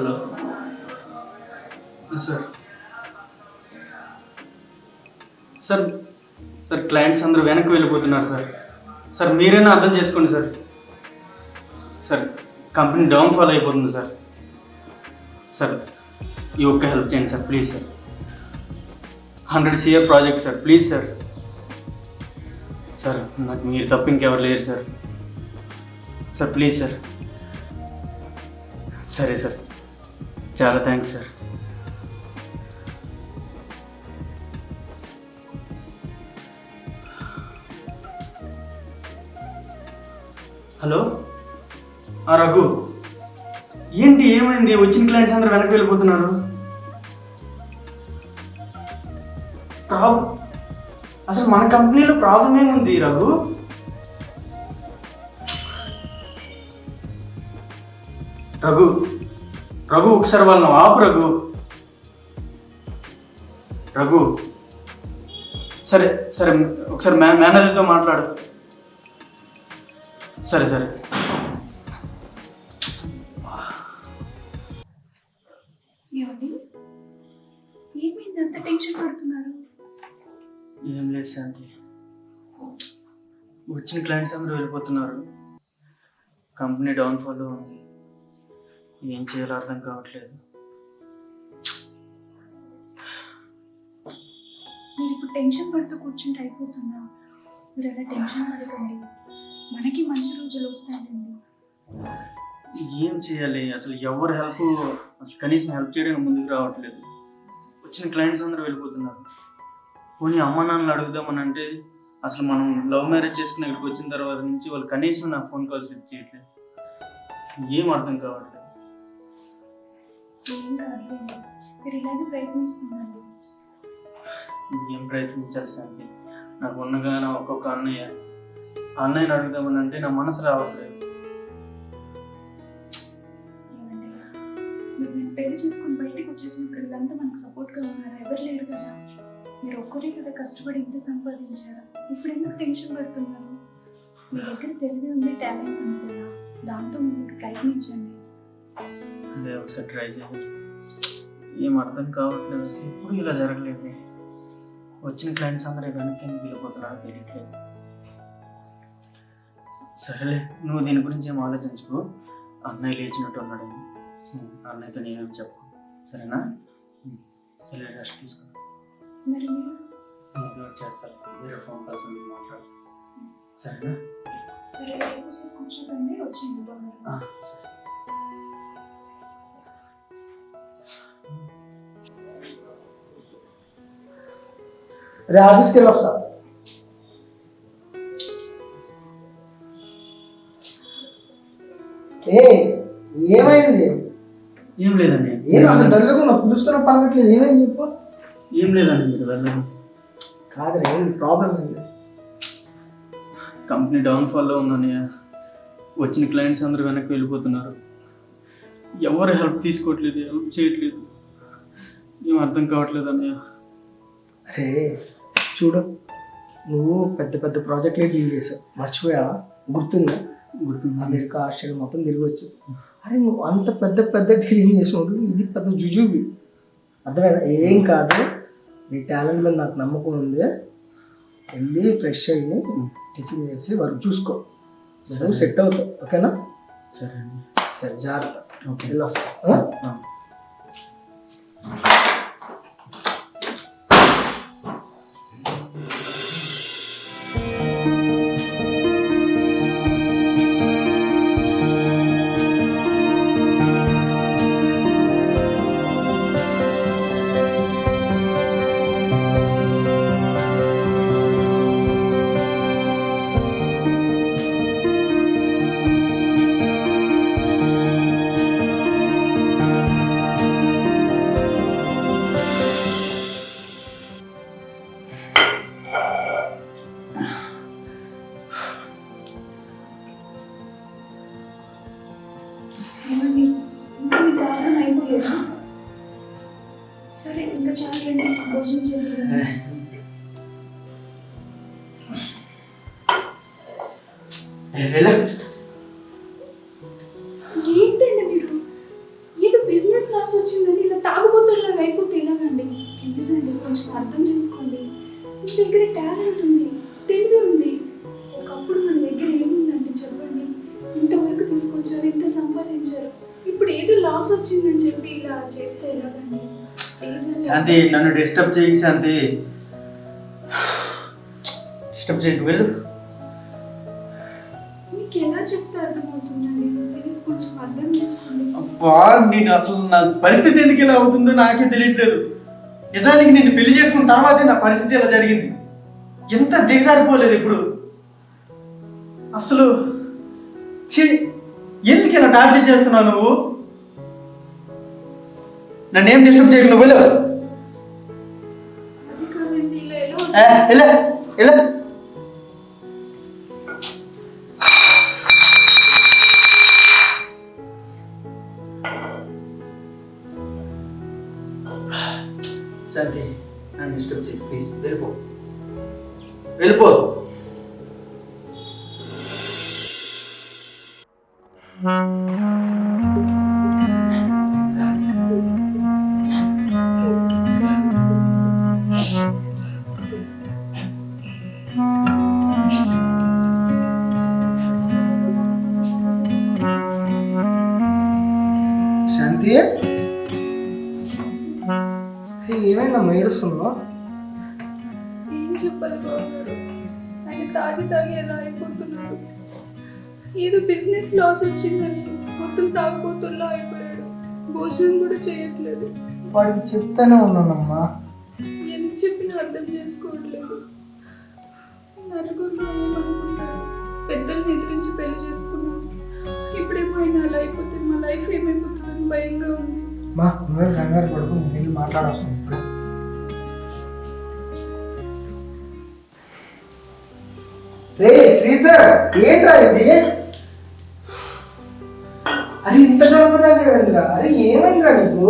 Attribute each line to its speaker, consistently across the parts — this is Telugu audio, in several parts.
Speaker 1: Hello. Sir. Sir sir clients అందరూ వెనక్కి వెళ్ళిపోతున్నారు సార్. సార్ మీరైనా అర్థం చేసుకోండి sir. Sir company down fall అయిపోతుంది సార్. సార్ ఈ ఒక్క హెల్ప్ చేయండి sir please sir. Hundred CR project sir please sir. Sir నాకు మీరు తప్ప ఇంకెవరు లేరు సార్. Sir please sir. సరే సార్. చాలా థ్యాంక్స్ సార్. హలో? ఆ రఘు ఏంటి ఏమైంది? వచ్చిన క్లయింట్స్ అందరూ వెనక్కి వెళ్ళిపోతున్నారు. ప్రాబ్లం అసలు మన కంపెనీలో ప్రాబ్లం ఏముంది రఘు? రఘు రఘు ఒకసారి వాళ్ళని ఆపు రఘు రఘు సరే సరే ఒకసారి మే మేనేజర్తో మాట్లాడు. సరే సరే.
Speaker 2: ఏమండి? ఏమైంది అంత టెన్షన్ పడుతున్నారు?
Speaker 1: ఏం లేదు శాంతి. వచ్చిన క్లయింట్స్ అందరూ వెళ్ళిపోతున్నారు. కంపెనీ డౌన్ఫాల్లో ఉంది. ఏం చేయాలో అర్థం కావట్లేదు.
Speaker 2: మీరు ఇప్పుడు టెన్షన్ పడుతూ కూర్చుంటే అయిపోతుందా? మీరు అలా టెన్షన్ పడకండి. మనకి మంచి రోజులు వస్తాయండి.
Speaker 1: ఏం చేయాలి? అసలు ఎవరు హెల్ప్ అసలు కనీసం హెల్ప్ చేయడానికి ముందుకు రావట్లేదు. వచ్చిన క్లయింట్స్ అందరూ వెళ్ళిపోతున్నారు. పోనీ అమ్మ నాన్నలు అడుగుదామని అంటే అసలు మనం లవ్ మ్యారేజ్ చేసుకుని ఇక్కడికి వచ్చిన తర్వాత నుంచి వాళ్ళు కనీసం నా ఫోన్ కాల్స్ చేయట్లేదు. ఏం అర్థం కావట్లేదు.
Speaker 2: ఏం కాదులేండి మీరు ఇలాగే ప్రయత్నిస్తుందండి
Speaker 1: ఏం ప్రయత్నించాలి శాంతి నాకు ఉన్నగా నా ఒక్కొక్క అన్నయ్య. అన్నయ్యని అడుగుదామని అంటే నా మనసు రావట్లేదు.
Speaker 2: మీరు నేను పెళ్ళి చేసుకుని బయటకు వచ్చేసినప్పుడు వీళ్ళంతా మనకు సపోర్ట్గా ఉన్నారు? ఎవరు లేరు కదా. మీరు ఒక్కరే కదా కష్టపడి ఇంత సంపాదించారు? ఇప్పుడు ఎందుకు టెన్షన్ పడుతున్నారు? మీ దగ్గర తెలివి ఉంది టాలెంట్ ఉంది కదా. దాంతో మీరు ప్రయత్నించండి.
Speaker 1: అదే ఒకసారి ట్రై చేయాలి ఏం అర్థం కావట్లేదు అసలు. ఎప్పుడు ఇలా జరగలేదు. వచ్చిన క్లయింట్స్ అందరూ వెనక్కి ఎందుకు వెళ్ళిపోతున్నారో తెలియట్లేదు. సరేలే నువ్వు దీని గురించి ఏం ఆలోచించుకో. అన్నయ్య లేచినట్టు ఉన్నాడు. అన్నయ్యతో నేనేం చెప్పు సరేనా? సరే రెస్ట్ తీసుకో.
Speaker 2: మరి మీరు?
Speaker 1: చేస్తాను. వేరే ఫోన్ కాల్స్ మాట్లాడు. సరేనా?
Speaker 2: సరే
Speaker 1: ఆ, సరే.
Speaker 3: రే ఆఫీస్కి వెళ్ళి వస్తా ఏ ఏమైంది?
Speaker 1: ఏం లేదండి.
Speaker 3: ఏం అంత డల్గా ఉన్నా పిలుస్తున్నా పలకట్లేదు. ఏమైంది చెప్పు.
Speaker 1: ఏం లేదండి మీరు వెళ్ళండి.
Speaker 3: కాదు ఏం ప్రాబ్లం ఏంది?
Speaker 1: కంపెనీ డౌన్ఫాల్లో ఉందని వచ్చిన క్లయింట్స్ అందరూ వెనక్కి వెళ్ళిపోతున్నారు. ఎవరు హెల్ప్ తీసుకోవట్లేదు హెల్ప్ చేయట్లేదు. ఏం అర్థం కావట్లేదు అన్నయ్య.
Speaker 3: అరే చూడు. నువ్వు పెద్ద పెద్ద ప్రాజెక్టులే డీల్ చేసావు. మర్చిపోయావా? గుర్తుందా?
Speaker 1: గుర్తుంది.
Speaker 3: అమెరికా ఆస్ట్రేలియా మొత్తం తిరగచ్చు అరే నువ్వు అంత పెద్ద పెద్ద డీలింగ్ చేసినప్పుడు ఇది పెద్ద జుజుబి. అర్థమైనా ఏం కాదు. నీ టాలెంట్ మీద నాకు నమ్మకం ఉంది. వెళ్ళి ఫ్రెష్ అయ్యి టిఫిన్ చేసి వర్క్ చూసుకో. నువ్వు సెట్ అవుతావు. ఓకేనా?
Speaker 1: సరే అండి.
Speaker 3: సరే జాగ్రత్త.
Speaker 1: ఓకే.
Speaker 3: వెళ్ళి
Speaker 2: సరే ఇంకా చాలండి భోజనం చేయలేదు
Speaker 1: వెళ్ళు. శాంతి నన్ను డిస్టర్బ్ చేయకు శాంతి. డిస్టర్బ్ చేయకు వెళ్ళు.
Speaker 2: మీకు ఎలా చెప్తే అర్థమవుతుందండి? ప్లీజ్ కొంచెం అర్థం చేసుకోండి.
Speaker 1: అబ్బా నేను అసలు నా పరిస్థితి ఎందుకు ఇలా అవుతుందో నాకే తెలియట్లేదు. నిజానికి నేను పెళ్ళి చేసుకున్న తర్వాతే నా పరిస్థితి ఇలా జరిగింది. ఎంత దిగజారిపోలేదు ఇప్పుడు. అసలు ఛీ ఎందుకు ఇలా టార్చర్ చేస్తున్నావు నువ్వు? నన్ను ఏం డిస్టర్బ్ చేయకు నువ్వు వెళ్ళు. వెళ్ళు, వెళ్ళు. శాంతి నన్ను డిస్టర్బ్ చేయి ప్లీజ్ వెళ్ళిపో. వెళ్ళిపో.
Speaker 2: బిజినెస్ లాస్ వచ్చిందని మొత్తం తాగిపోతుల్లా అయిపోయాడు. భోజనం కూడా చేయట్లేదు.
Speaker 3: వాడికి చెప్తానే ఉన్నానమ్మా.
Speaker 2: ఎంత చెప్పినా అర్థం చేసుకోవట్లేదు. నలుగురు ఏమనుకుంటారు పెద్దల్ని ఎదిరించి పెళ్ళి చేసుకున్నాం. ఇప్పుడేమో ఆయన అలా అయిపోతే మా లైఫ్ ఏమైపోతుందని భయంగా ఉంది.
Speaker 3: మా నువ్వే కంగారు పడుకు నేను ఇప్పుడే. రే శ్రీధర్ ఏంట్రా ఇది? ఇంత గడపదాకేమైందిరా అరే ఏమైందిరా నీకు.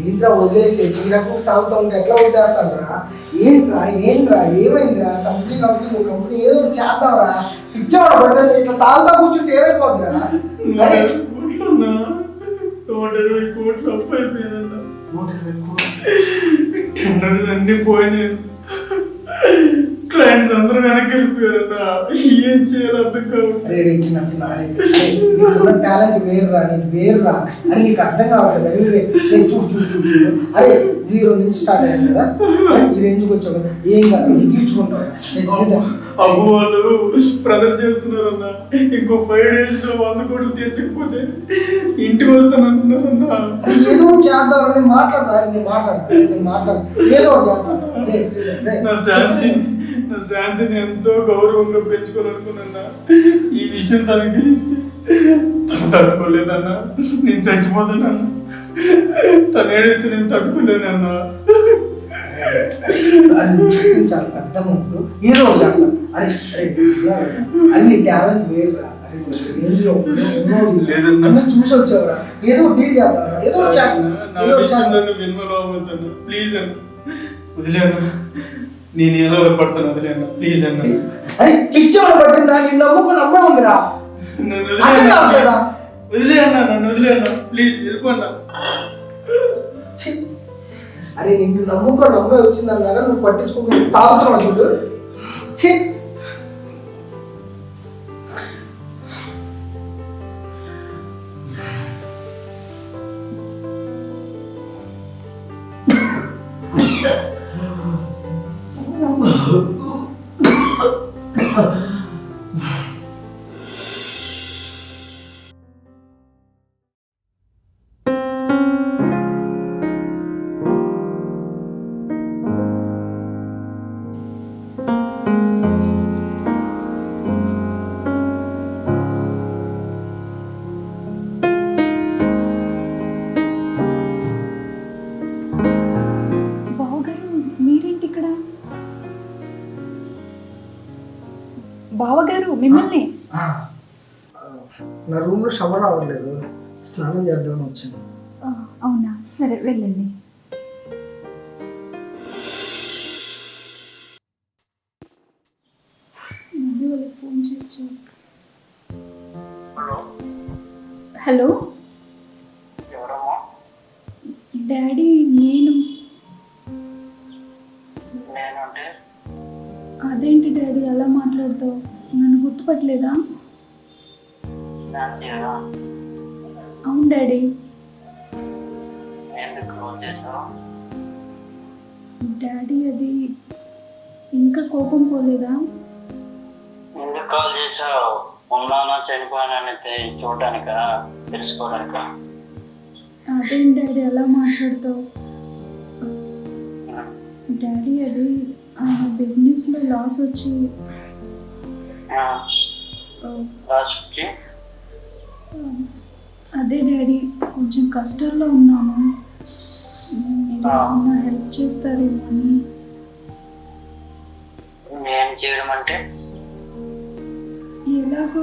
Speaker 3: ఏంట్రా వదిలేసి రకం తాగుతా ఉంటే ఎట్లా వదిలేస్తానరా? ఏంట్రా ఏంట్రా ఏమైందిరా? కంపెనీ కంపెనీ నువ్వు కంపెనీ ఏదో ఒకటి చేద్దాంరా. ఇచ్చావాడు బట్టలు ఇట్లా తాగుతా కూర్చుంటే ఏమైపోద్దిరా?
Speaker 1: నూట ఇరవై కోట్లు అప్పు అయిపోయిందన్నా.
Speaker 3: నూట ఇరవై కోట్లు.
Speaker 1: అన్ని పోయినాయి. అందరూ వెనక్కి వెళ్ళిపోయారన్నా ఏం చేయాలి అర్థం
Speaker 3: రే చిన్న చిన్న అరే అరే, నీకున్న టాలెంట్ వేరురా నీకు వేరురా. అరే నీకు అర్థం కావట్లేదు. అరే రే రే చూడు చూడు చూడు చూడు. అరే జీరో నుంచి స్టార్ట్ అయ్యాను కదా. ఈ రేంజ్కి వచ్చావు కదా. ఏం కాదు ఇది తీర్చుకుంటావు రే,
Speaker 1: అబ్బు వాళ్ళు ప్రెజర్ చేస్తున్నారన్నా. ఇంకో ఫైవ్ డేస్లో వంద కోట్లు తీర్చకపోతే ఇంటికి వస్తానంటున్నారన్నా.
Speaker 3: ఏదో ఒకటి చేద్దాం నేను మాట్లాడతా. నేను మాట్లాడు అరే, నేను మాట్లాడు ఏదో చేస్తాను. రే, శ్రీధర్, రే,
Speaker 1: నా శాంతి నా శాంతిని ఎంతో గౌరవంగా పెంచుకోవాలనుకున్నా ఈ విషయం తనకి తను తట్టుకోలేదన్నా. నేను చచ్చిపోతున్నాను తను ఏడైతే నేను తట్టుకోలేనన్నా.
Speaker 3: చాలా పెద్ద అరే అరే టాలెంట్.
Speaker 1: లేదన్నా.
Speaker 3: అన్నీ చూసి వచ్చావురా. ఏదో ఒకటి డీల్ చేద్దాం ఏదో ఒకటి చేద్దాం.
Speaker 1: నా
Speaker 3: ఏదో ఒకటి
Speaker 1: విషయంలో
Speaker 3: చేద్దాం.
Speaker 1: నువ్వు ఇన్వాల్వ్ అవ్వద్దన్నా ప్లీజ్ అన్న. వదిలేను నేను ఎలా పడతాను వదిలేను ప్లీజ్ అన్న.
Speaker 3: పిచ్చోడు పట్టిందా నిన్ను నమ్ముకుని అమ్మ ఉందిరా?
Speaker 1: వదిలే అన్న. నన్ను వదిలే అన్న. ప్లీజ్ వెళ్ళిపోన్నా.
Speaker 3: అరే నిన్ను నమ్ముకొని అమ్మాయి వచ్చిందన్నారా నువ్వు పట్టించుకోకుండా తాగుతున్నావు చూడు. ఛీ. నా రూమ్లో షవర్ రావట్లేదు. స్నానం చేద్దామని వచ్చింది
Speaker 2: ఆ, అవునా? సరే వెళ్ళండి. ఫోన్ చేసి హలో? డాడీ నేను. అదేంటి డాడీ అలా మాట్లాడతావు? గుర్తుపట్టలేదా? అవును డాడీ. డాడీ అది ఇంకా కోపం పోలేదా?
Speaker 4: ఎందుకు కాల్ చేసావు? ఉన్నానా చనిపోయానని చూడడానికా తెలుసుకోవడానికా
Speaker 2: అదేం డాడీ అలా మాట్లాడతావు? డాడీ అది బిజినెస్లో లాస్ వచ్చి అదే డాడీ కొంచెం కష్టాల్లో ఉన్నాను. మీరు హెల్ప్ చేస్తారేమో అని.
Speaker 4: ఏం చేయడం అంటే?
Speaker 2: ఎలాగో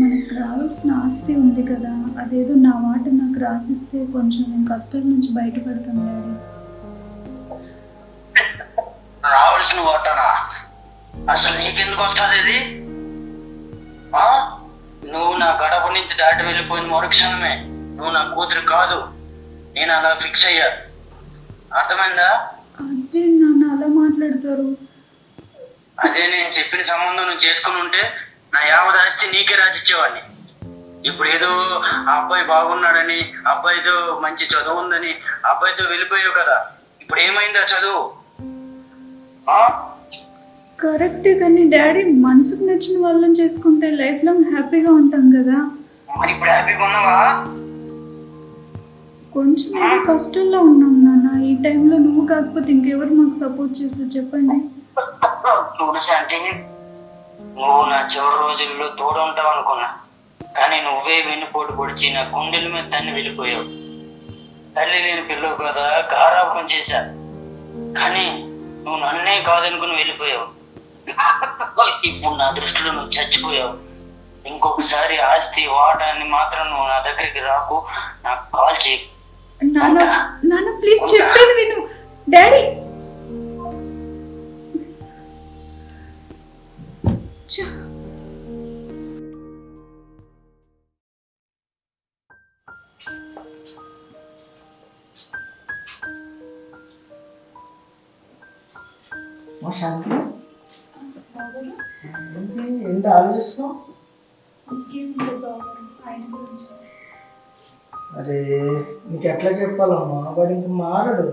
Speaker 2: మనకు రావాల్సిన ఆస్తి ఉంది కదా అదేదో నా మాట నాకు రాసిస్తే కొంచెం నేను కష్టాల నుంచి బయటపడతాను డాడీ.
Speaker 4: రావాల్సిన వాటానా? అసలు నీకెందుకు వస్తుంది ఇది? నువ్వు నా గడప నుంచి దాటి వెళ్ళిపోయిన మరుక్షణమే. నువ్వు నా కూతురు కాదు. నేను అలా ఫిక్స్ అయ్యా. అర్థమైందా?
Speaker 2: అదే నాన్న అలా మాట్లాడతారు.
Speaker 4: అదే నేను చెప్పిన సంబంధం నువ్వు చేసుకుని ఉంటే నా యావత్ ఆస్తి నీకే రాసిచ్చేవాడిని. ఇప్పుడు ఏదో ఆ అబ్బాయి బాగున్నాడని అబ్బాయితో మంచి చదువు ఉందని అబ్బాయితో వెళ్ళిపోయావు కదా. ఇప్పుడు ఏమైందా చదువు? ఆ?
Speaker 2: కరెక్టే కానీ డాడీ మనసుకు నచ్చిన వాళ్ళని చేసుకుంటే లైఫ్ లాంగ్ హ్యాపీగా ఉంటాం కదా.
Speaker 4: మరి ఇప్పుడు హ్యాపీగా ఉన్నావా?
Speaker 2: కొంచెం కష్టంలో ఉన్నాం నాన్న. ఈ టైంలో నువ్వు కాకపోతే ఇంకెవరు మాకు సపోర్ట్ చేస్తారు చెప్పండి.
Speaker 4: చూడు శాంతి నువ్వు నా చివరి రోజుల్లో తోడు ఉంటావు అనుకున్నా. కానీ నువ్వే వెన్నుపోటు పొడిచి నా గుండెల మీద తన్ని వెళ్ళిపోయావు. తల్లి లేని పిల్లవు కదా గారాపం చేశా. కానీ నువ్వు నన్నే కాదనుకుని వెళ్ళిపోయావు. ఇప్పుడు నా దృష్టిలో నువ్వు చచ్చిపోయావు. ఇంకొకసారి ఆస్తి వాటాన్ని మాత్రం నువ్వు నా దగ్గరికి రాకు. నాకు కాల్ చేయి.
Speaker 2: నాన్న ప్లీజ్ చెప్పేది విను. డాడీ!
Speaker 3: ఎంత ఆలోచిస్తున్నావు? అరే నీకు ఎట్లా చెప్పాలమ్మా? వాడు ఇంక మారడు.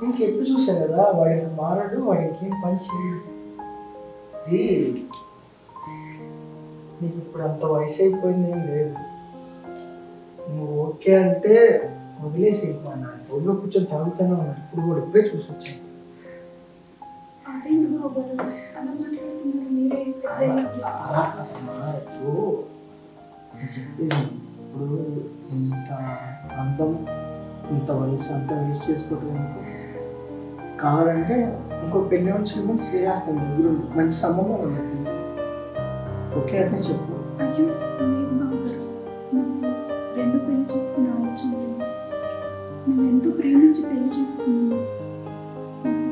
Speaker 3: నేను చెప్పి చూసాను కదా వాడు ఇంక మారడు వాడు ఇంకేం పని చేయడు. నీకు ఇప్పుడు అంత వయసు అయిపోయింది ఏం లేదు. నువ్వు ఓకే అంటే వదిలేసి మా ఒళ్ళో కూర్చొని తాగుతూనే ఉన్నాడు ఇప్పుడు కూడా ఇప్పుడే చూసి వచ్చాను చెప్పేది ఇప్పుడు ఇంత అందం ఇంత వయసు అంత వేస్ట్ చేసుకోవటం కావాలంటే ఇంకో పెళ్ళి వచ్చి చేస్తాను దగ్గర మంచి సంబంధం ఉంది తెలిసి ఓకే అంటే చెప్పు
Speaker 2: అయ్యో రెండు పెళ్ళి చేసుకునే ఆలోచన మేము ఎంతో ప్రేమించి పెళ్ళి చేసుకున్నాము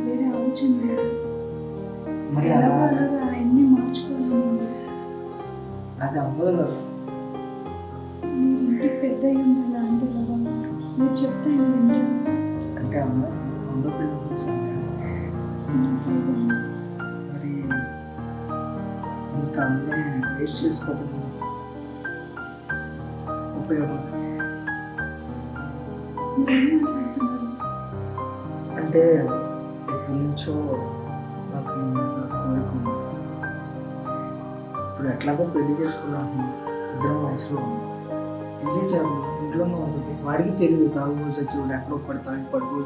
Speaker 2: వేరే ఆలోచన లేదు.
Speaker 3: మరి
Speaker 2: మార్చుకోవాలని
Speaker 3: అది అవ్వదు. కదా
Speaker 2: మీరు ఇంటికి పెద్ద ఉండాలి అంటే? మీరు చెప్తే
Speaker 3: అంటే
Speaker 2: లేదమ్మా.
Speaker 3: మరి ఇంత వేస్ట్ చేసుకోవటం ఉపయోగం అంటే ఎప్పటి నుంచో నాకు ఇప్పుడు ఎట్లాగో పెళ్ళి చేసుకున్నాను ఇద్దరం వయసులో ఉన్నాం. పెళ్ళి చేయాలి ఇంట్లోనే ఉంటుంది వాడికి తెలియదు. తాగు చచ్చి ఎక్కడో పడి తాగి పడిపోయి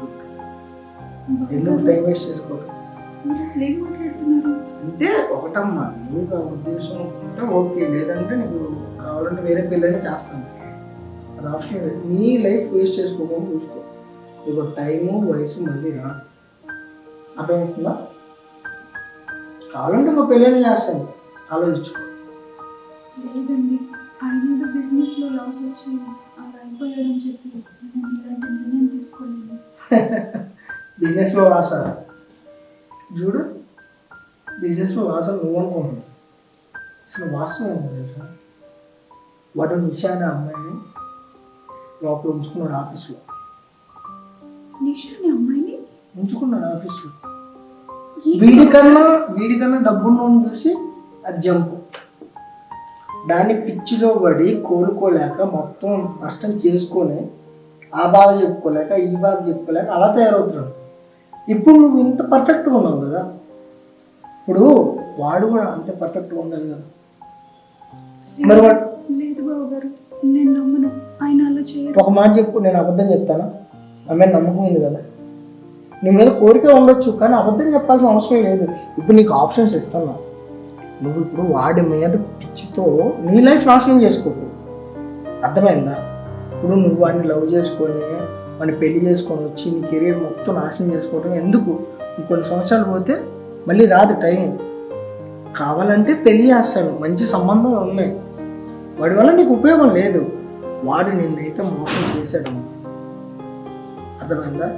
Speaker 3: ఎందుకు టైం వేస్ట్
Speaker 2: ఏం మాట్లాడుతున్నారు?
Speaker 3: అంటే ఒకటమ్మా నీకు ఆ ఉద్దేశం ఉంటే ఓకే. లేదంటే నీకు కావాలంటే వేరే పిల్లని చేస్తాను. అది ఆప్షన్. నీ లైఫ్ వేస్ట్ చేసుకోకుండా చూసుకో. నీకు టైము వయసు మళ్ళీ రా అర్థమవుతుందా? కావాలంటే ఇంకో పెళ్ళని చేస్తాను. ఆలోచించుకో
Speaker 2: లేదండి. ఆయన ఏదో బిజినెస్లో లాస్ వచ్చి అలా అయిపోయాడని చెప్పి నేను ఇలాంటి నిర్ణయం తీసుకోలేదు.
Speaker 3: బిజినెస్లో చూడు. బిజినెస్లో రాసా నువ్వు అనుకుంటున్నావు. అసలు వాస్తవం ఏంటో తెలుసా? వాడు నిషాని అమ్మాయిని లోపల ఉంచుకున్నాడు ఆఫీస్లో.
Speaker 2: నిషాని అమ్మాయిని?
Speaker 3: ఉంచుకున్నాడు ఆఫీస్లో. వీడికన్నా వీడికన్నా డబ్బున్నోని చూసి అది జంపు. దాన్ని పిచ్చిలో పడి కోలుకోలేక మొత్తం నష్టం చేసుకొని ఆ బాధ చెప్పుకోలేక ఈ బాధ చెప్పుకోలేక అలా తయారవుతున్నాడు. ఇప్పుడు నువ్వు ఇంత పర్ఫెక్ట్గా ఉన్నావు కదా. ఇప్పుడు వాడు కూడా అంతే పర్ఫెక్ట్గా ఉండాలి కదా. మరి వాడు
Speaker 2: లేదు బాబు గారు నేను నమ్మను. ఆయన అలా చేయరు.
Speaker 3: ఒక మాట చెప్పు నేను అబద్ధం చెప్తానా? ఆమె నమ్మకం ఉంది కదా. నీ మీద కోరిక ఉండొచ్చు కానీ అబద్ధం చెప్పాల్సిన అవసరం లేదు. ఇప్పుడు నీకు ఆప్షన్స్ ఇస్తున్నా. నువ్వు ఇప్పుడు వాడి మీద పిచ్చితో నీ లైఫ్ నాశనం చేసుకోకు. అర్థమైందా? ఇప్పుడు నువ్వు వాడిని లవ్ చేసుకొని వాడిని పెళ్ళి చేసుకొని వచ్చి నీ కెరీర్ మొత్తం నాశనం చేసుకోవడం ఎందుకు? ఇంకొన్ని సంవత్సరాలు పోతే మళ్ళీ రాదు టైం కావాలంటే పెళ్ళి చేస్తాను. మంచి సంబంధాలు ఉన్నాయి. వాడి వల్ల నీకు ఉపయోగం లేదు. వాడు నిన్నైతే మోసం చేశాడు. అర్థమైందా?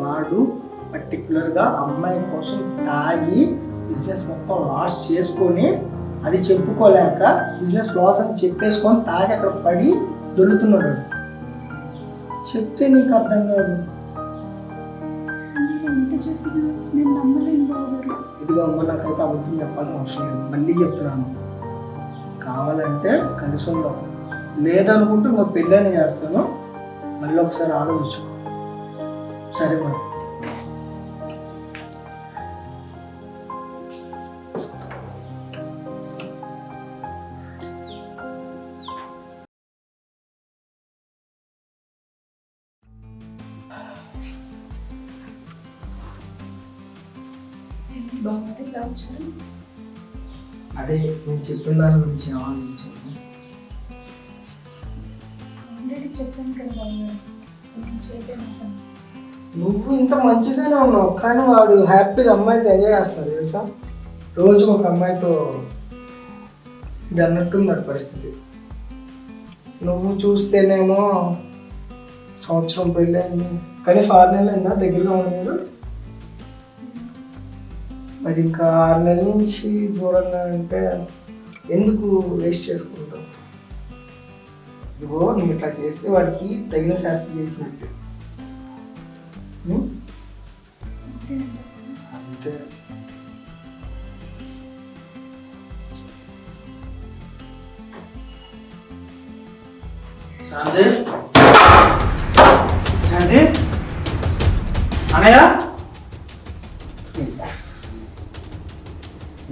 Speaker 3: వాడు పర్టికులర్గా అమ్మాయి కోసం తాగి బిజినెస్ మొత్తం లాస్ చేసుకొని అది చెప్పుకోలేక బిజినెస్ లాస్ అని చెప్పేసుకొని తాగి అక్కడ పడి దొరుకుతున్నాడు వాడు. చెప్తే నీకు అర్థం కాదు. ఇదిగో అమ్మ నాకైతే అబద్ధం చెప్పాల్సిన అవసరం లేదు. మళ్ళీ చెప్తున్నాను. కావాలంటే కలిసి ఉందాం. లేదనుకుంటే ఇంకో పెళ్ళని చేస్తాను. మళ్ళీ ఒకసారి ఆలోచించు. సరే మరి అదే నేను చెప్పిన దాని గురించి ఆలోచించాను.
Speaker 2: ఆల్రెడీ చెప్పాను కదా బాబు నేను చేయలేను పని.
Speaker 3: నువ్వు ఇంత మంచిగానే ఉన్నావు కానీ వాడు హ్యాపీగా అమ్మాయితో ఎంజాయ్ చేస్తాడు తెలుసా? రోజు ఒక అమ్మాయితో ఇది అన్నట్టున్నాడు పరిస్థితి. నువ్వు చూస్తేనేమో సంవత్సరం పెళ్ళైంది కనీసం ఆరు నెలలు అయిందా దగ్గరగా ఉంది మీరు? మరి ఇంకా ఆరు నెలల నుంచి దూరంగా అంటే ఎందుకు వేస్ట్ చేసుకుంటావు? ఇదిగో నువ్వు ఇట్లా చేస్తే వాడికి తగిన శాస్త్రం చేసినట్టు. అంతే
Speaker 1: శాంతి శాంతి అనయ్య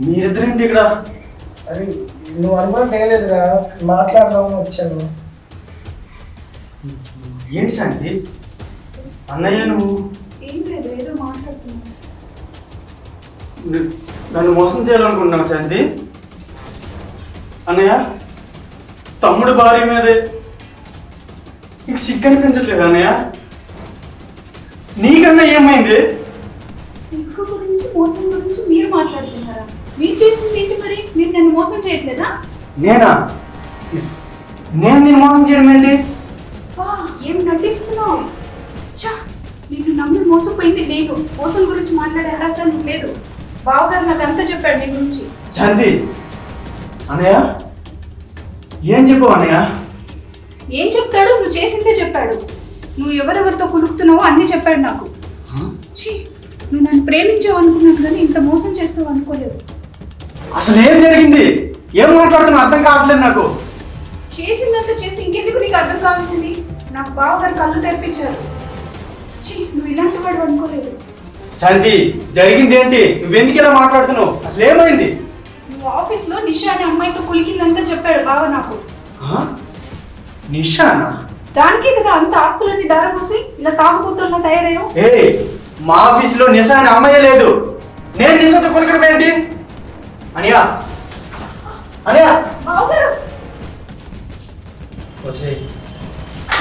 Speaker 1: మీరిద్దరేంటి ఇక్కడ?
Speaker 3: అరే నువ్వు అనుమానం తెలియదురా మాట్లాడదామని వచ్చాను.
Speaker 1: ఏంటి శాంతి అన్నయ్య నువ్వు?
Speaker 2: ఏం లేదు ఏదో
Speaker 1: నన్ను మోసం చేయాలనుకుంటున్నావు శాంతి? అన్నయ్య తమ్ముడు భార్య మీదే నీకు సిగ్గు అనిపించట్లేదు అన్నయ్య? నీకన్నా ఏమైంది?
Speaker 2: సిగ్గు గురించి మోసం గురించి మీరు మాట్లాడుతున్నారా? మీరు చేసింది ఏంటి మరి? మీరు నన్ను మోసం చేయట్లేదా?
Speaker 1: నేనా? నేను నేను మోసం చేయడం ఏంటి?
Speaker 2: ఏం నటిస్తున్నావు? చా నిన్ను నమ్మి మోసపోయింది నేను మోసం గురించి మాట్లాడే అర్హత నీకు లేదు. బావగారు నాకు అంతా చెప్పాడు నీ గురించి.
Speaker 1: శాంతి అన్నయ్య! ఏం చెప్పావు అన్నయ్య?
Speaker 2: ఏం చెప్తాడు? నువ్వు చేసిందే చెప్పాడు. నువ్వు ఎవరెవరితో కులుకుతున్నావో అన్నీ చెప్పాడు నాకు. ఛీ! నువ్వు నన్ను ప్రేమించావు అనుకున్నాను కానీ ఇంత మోసం చేస్తావు అనుకోలేదు.
Speaker 1: అసలు ఏం జరిగింది? ఏం మాట్లాడుతున్నా అర్థం కావట్లేదు నాకు.
Speaker 2: చేసిందంతా చేసి ఇంకెందుకు నీకు అర్థం కావాల్సింది? నాకు బావగారు కళ్ళు తెరిపించారు. ఇలాంటి వాడు అనుకోలేదు.
Speaker 1: శాంతి జరిగింది ఏంటి నువ్వెందుకు ఇలా మాట్లాడుతున్నావు? అసలు ఏమైంది?
Speaker 2: నువ్వు ఆఫీస్లో నిషా అనే అమ్మాయితో కులికిందంతా చెప్పాడు బావ నాకు.
Speaker 1: ఆ? నిషానా?
Speaker 2: దానికే కదా అంత ఆస్తులన్నీ దారపోసి ఇలా తాగుబోతున్నా తయారయ్యావు?
Speaker 1: ఏ మా ఆఫీసులో నిశా అనే అమ్మాయి లేదు. నేను నిశాతో కొనకడం ఏంటి? అనియా? అనియా?
Speaker 2: బావగారు!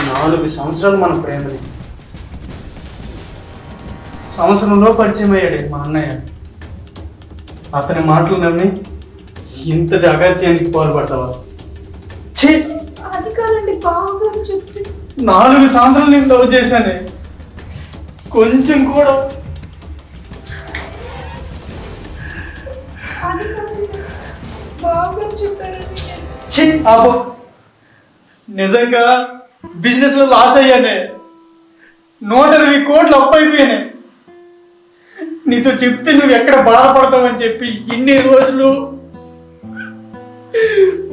Speaker 1: నాలుగు సంవత్సరాలు మన ప్రేమని సంవత్సరంలో పరిచయం అయ్యాడు మా అన్నయ్య. అతని మాటలు నమ్మి ఇంతటి అగత్యానికి పాల్పడతావా ఛీ!
Speaker 2: అది కాదండి బావగారు చెప్తే.
Speaker 1: నాలుగు సంవత్సరాలు నేను లవ్ చేశానే. కొంచెం కూడా.
Speaker 2: అది కాదండి బావగారు చెప్పారండి.
Speaker 1: ఛీ ఆపో. నిజంగా బిజినెస్లో లాస్ అయ్యానే. నూట ఇరవై కోట్లు అప్పు అయిపోయినాయి. నీతో చెప్తే నువ్వు ఎక్కడ బాధపడతావని చెప్పి ఇన్ని రోజులు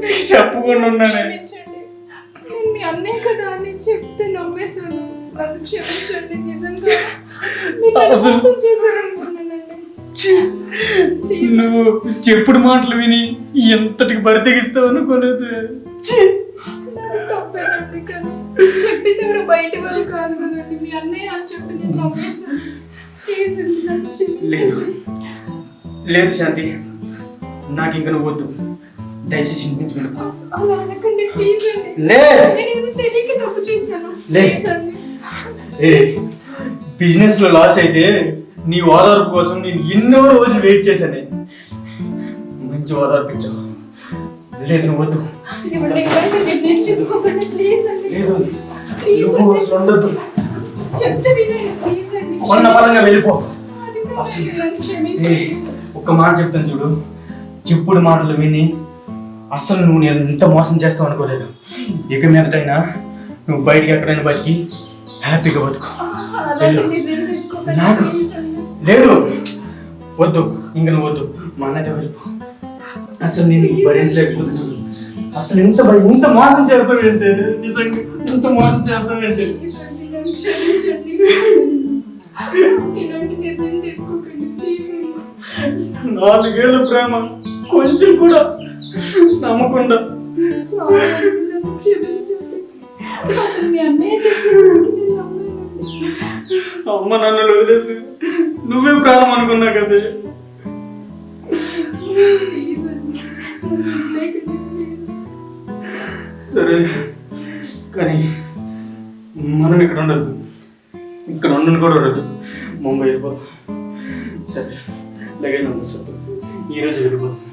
Speaker 1: నీకు చెప్పకుండా ఉన్నానే.
Speaker 2: క్షమించండి. నేను మీ అన్నయ్య కదా అని చెప్తే నమ్మేశాను. నన్ను క్షమించండి నిజంగా. మీరు నన్ను
Speaker 1: అసలు-
Speaker 2: మోసం చేశారనుకున్నానండి.
Speaker 1: ఛీ! నువ్వు చెప్పుడు మాటలు విని ఎంతటికి అనుకోలేదు. ఛీ!
Speaker 2: నాది తప్పేనండి కానీ చెప్పింది ఎవరు బయట వాళ్ళు కాదు కదండి. మీ అన్నయ్య అని చెప్పి నేను నమ్మేశాను.
Speaker 1: లేదు. లేదు శాంతి. నాకు ఇంక నువ్వు వద్దు. దయచేసి ఇంటి నుంచి వెళ్ళిపో బిజినెస్లో! లాస్ అయితే నీ ఓదార్పు కోసం నేను ఎన్నో రోజులు వెయిట్ చేశాను. మంచి ఓదార్పు ఇచ్చావు లేదు నువ్వు వద్దు. లేదు. నువ్వు అసలు ఉండొద్దు.
Speaker 2: చెప్తే వినండి
Speaker 1: ఉన్న పరంగా వెళ్ళిపో. ఒక్క మాట చెప్తాను చూడు. చెప్పుడు మాటలు విని అస్సలు నువ్వు నేను ఇంత మోసం చేస్తావు అనుకోలేదు. ఇక మీదటైనా నువ్వు బయటికి ఎక్కడైనా బతికి హ్యాపీగా బతుకు. నాకు- లేదు. వద్దు. ఇంక నువ్వు వద్దు. మా అన్నయ్య వెళ్ళిపో. అసలు నేను భరించలేకపోతున్నాను. అసలు ఇంత ఇంత మోసం చేస్తావేంటి? నిజంగా ఇంత మోసం చేస్తావేంటి? నాలుగేళ్ళ ప్రేమ కొంచెం కూడా నమ్మకుండా. అమ్మ నన్ను వదిలేసి నువ్వే ప్రాణం అనుకున్నా కదా. సరే కానీ మనం ఇక్కడ ఉండదు ఇక్కడ ఉండను కూడా ఉండదు ముంబై వెళ్ళిపోతాం సరే. లగేజ్ ఉంది ఈరోజు వెళ్ళిపోతుంది